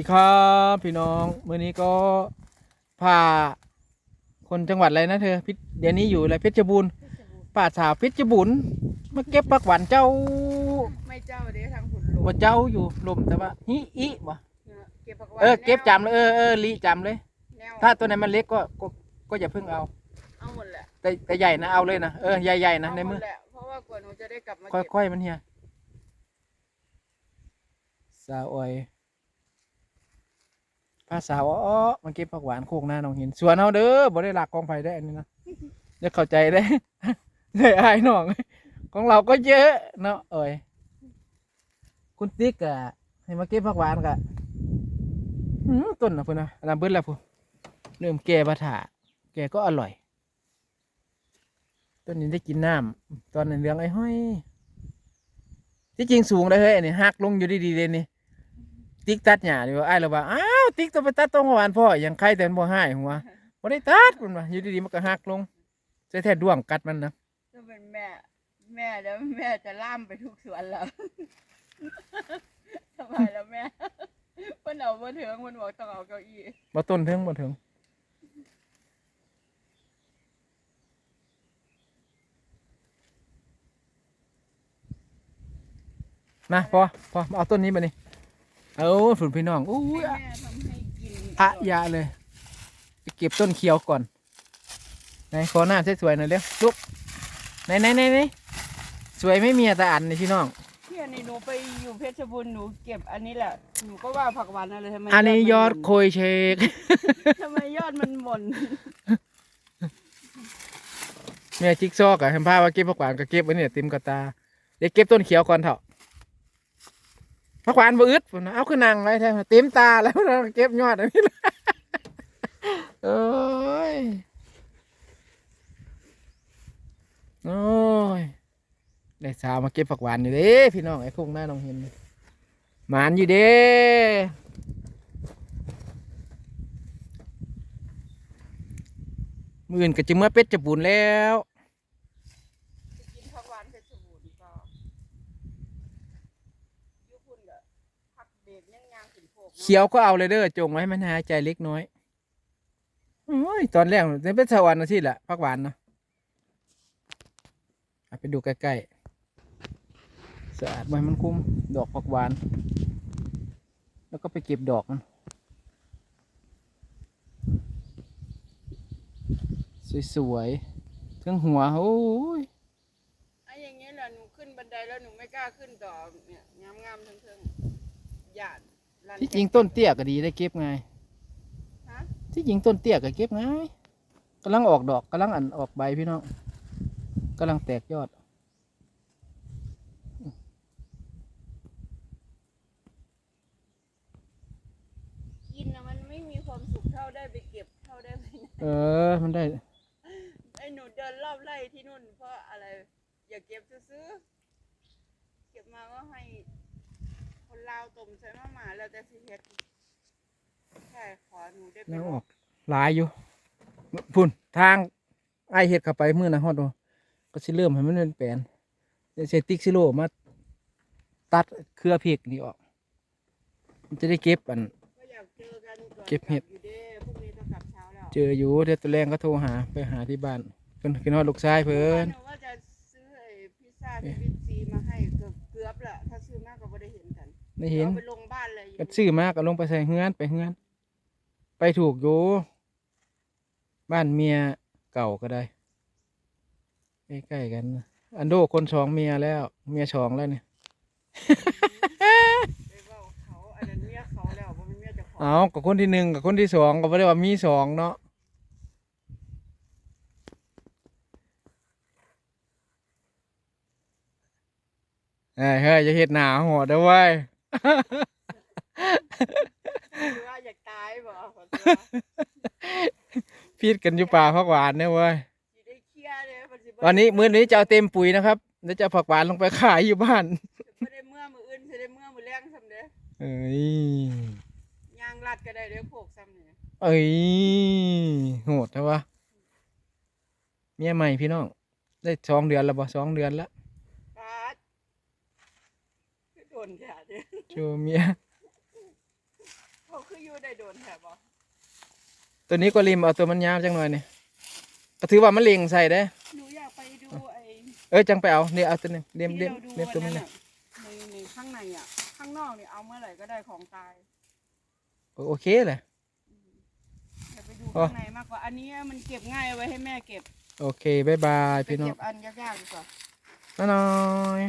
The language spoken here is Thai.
ดีครับพี่น้องมื้อนี้ก็พาคนจังหวัดอะไรนะเธอพิษเดี๋ยวนี้อยู่อะไรเพชรบูรณ์ป่าสาวเพชรบูรณ์มาเก็บผักหวานเจ้าไม่เจ้าเด้ทางขุนลว่าเจ้าอยู่ลมแต่ว่าฮิอิบ่เก็บผักหวานเออเก็บจำเลยเออเออลีจำเลยแนวถ้าตัวไหนมันเล็กก็ก็ก็อย่าเพิ่งเอาเอาหมดแหละแต่แต่ใหญ่นะเอาเลยนะเออใหญ่ๆนะในเอาหมมือดแหละเพราะว่ากว่าหนูจะได้กลับมาเก็บค่อยๆมันเฮียสาวอ้อย พาสาวอ้อมาเก็บผักหวานโคกหน้าน้องหินสวนเอาเด้อบ่ได้หลักกองไผ่ได้อันนี้นะเดี๋ยวเข้าใจได้ได้อายน้องของเราก็เยอะเนาะเอ้ยคุณติ๊กอะให้มาเก็บผักหวานกะต้นนะพุ่นนะอันนั้นเบิ้ลแล้วพุ่นเริ่มแก่ปะถาแก่ก็อร่อย ต้นนี้ได้กินน้ำตอนนั้นเรื่องไอ้ห้อยที่จริงสูงเลยเฮ้ยอันนี้หักลงอยู่ดีๆเลยนี่ ติ๊กตัดหญ้าดีว่าไอ้ายเราว่าอ้าวติ๊กต้องไปตัดตรงหวานพ่ออย่างใครแต่มันบ่ให้หัวบ่ได้ตัดมันว่าอยู่ดีๆมันก็หักลงใช้แท้ด้วงกัดมันนะจะเป็นแม่ แม่แล้วแม่จะล่ามไปทุกสวนแล้วทำไมแล้วแม่เพิ่นเอามาถึงมันบอกต้องเอาเก้าอี้บ่ต้นถึงบ่ถึงนะพอพอเอาต้นนี้มานี่ เอาฝุ่นพี่น้องอู้ยให้แม่ทำให้กินอะยาเลยไปเก็บต้นเขียวก่อนไหนขอหน้าสวยๆหน่อยเร็วลุกไหนไหนไหนไหนสวยไม่มีแต่อันนี่พี่น้องเที่ยนี่หนูไปอยู่เพชรบูรณ์หนูเก็บอันนี้แหละหนูก็ว่าผักหวานอะไรทำไมอันนี้ยอดมันหโคยเชกม่นทำไมยอดมันหม่นแม่จิ๊กซอกอะเห็นภาพว่าเก็บผักหวานก็เก็บไว้เนี่ยเต็มกระตาเดี๋ยวเก็บต้นเขียวก่อนเถอะ ผักหวานบ่อึดพุ่นะเอาขึ้นนางไว้แท้เต็มตาแล้วเราเก็บยอดอันนี้ละโอ้ยโอ้ยได้สาวมาเก็บผักหวานอยู่เด้พี่น้องไอ้คงหน้าน้องเห็นหมานอยู่เด้มื่อื่นก็จะเมื่อเป็ดจะบุญแล้ว จะกินผักหวานเพชรบูรณ์ก็อยุคุณก็ผักเบรกยังยางขึ้นโพกนาะ เขียวก็เอาเลยเด้อจงไว้ให้มันหายใจเล็กน้อยโอ้ยตอนแรกเนี่เป็นสวรรค์อาทิตย์ละพักหวานเนาะอาไปดูใกล้ๆสะอาดไว้มันคุ้มดอกผักหวาน แล้วก็ไปเก็บดอกมันสวยๆเครื่องหัวโอ้ยไอ้อย่างเงี้ยแหละหนูขึ้นบันไดแล้วหนูไม่กล้าขึ้นต่อเนี่ยงามๆเทิงๆหยาด ที่จริงต้นเตี้ยก็ดีได้เก็บไงายฮะที่จริงต้นเตี้ยก็เก็บง่ายกำลังออกดอกกำลังอันออกใบพี่น้องกำลังแตกยอดกินนะมันไม่มีความสุขเท่าได้ไปเก็บเท่าได้ไปเออ มันได้ไอ้หนูเดินรอบไร่ที่นู่นเพราะอะไร อย่าเก็บซื้อๆเก็บมาก็ให้ คนลาวต้มใส่มาหมาแล้วแต่สิเฮ็ดใช่ขอหนูได้ไปแล้วลออองกหลายอยู่พุ่นทางไอเห็ดเข้าไปมือนะฮอดโดก็สิเริ่มให้มันเป็นแปลนเดี๋ยวใช้ติ๊กซิโลมาตัดเครือพริกนี่ออก มันจะได้เก็บอัน ก็อยากเจอกันก่อนเก็บเห็ดกลัอยู่เด้พรุ่งนี้ต้องกลับเช้าแล้วเจออยู่เดี๋ยวตัวแรงก็โทรหาไปหาที่บ้านเพิ่นกินฮอดลูกชายเพิ่นหนูว่าจะซื้อไอ้พิซซ่าที่วิตซีมาให้ เกือบเกือบละถ้าซื้อมากก็ไม่ได้เห็นกันไม่เห็นเอาไปลงบ้านเลยก็ซื้อมาก็ลงไปใส่เฮือนไปเฮือน ไปถูกอยู่บ้านเมียเก่าก็ได้ใกล้ๆกันนะอันโดคนสองเมียแล้ว เมียสองแล้วเนี่ยไปเว้าเขาอันนั้นเมียเขาแล้วบ่เป็นเมียเจ้าของเอากับคนที่หนึ่งกับคนที่สองก็ไม่ได้ว่ามีสองเนาะ เฮ้ยเฮ้ยจะเห็ดหนาหัวเด้อเว้ยอว่าอยากตายบ่ขอตัวพีดกันอยู่ป่าผักหวานเนี่ยเว้ยสิได้เคลียร์เด้มันสิบ่วันนี้มื้อนี้จะเอาเต็มปุ๋ยนะครับแล้วจะผักหวานลงไปขายอยู่บ้านสิบ่ได้เมื่อมืออื่นสิได้เมื่อมือแรงซ้ำเด้อเอ้ยยางลัดก็ได้เด้อโคกซ้ำเนี่ยเอ้ยโหดนะวะเมียใหม่พี่น้องได้สองเดือนแล้วบ่สองเดือนและปาด คือโดนแท้เด้อโชว์เมีย เขาได้โดนแถบบ่ตัวนี้ก็ริมเอาตัวมันยาวจังหน่อยนี่ก็ถือว่ามันเล็งใส่ได้ หนูอยากไปดูไอ้เอ้ยจังไปเอาเนี่ยเอาตัวนึงเลียมเลียมที่เลียมราตัวดูมันวัเนี่ยอะในในข้างในอะ ข้างนอกเนี่ยเอาเมื่อไหร่ก็ได้ของตายโอเคเลย อยากไปดูอ๋อข้างในมากกว่า อันนี้มันเก็บง่ายเอาไว้ให้แม่เก็บโอเคบายบายไปพี่น้องเก็บอันยากๆดีกว่าน้อย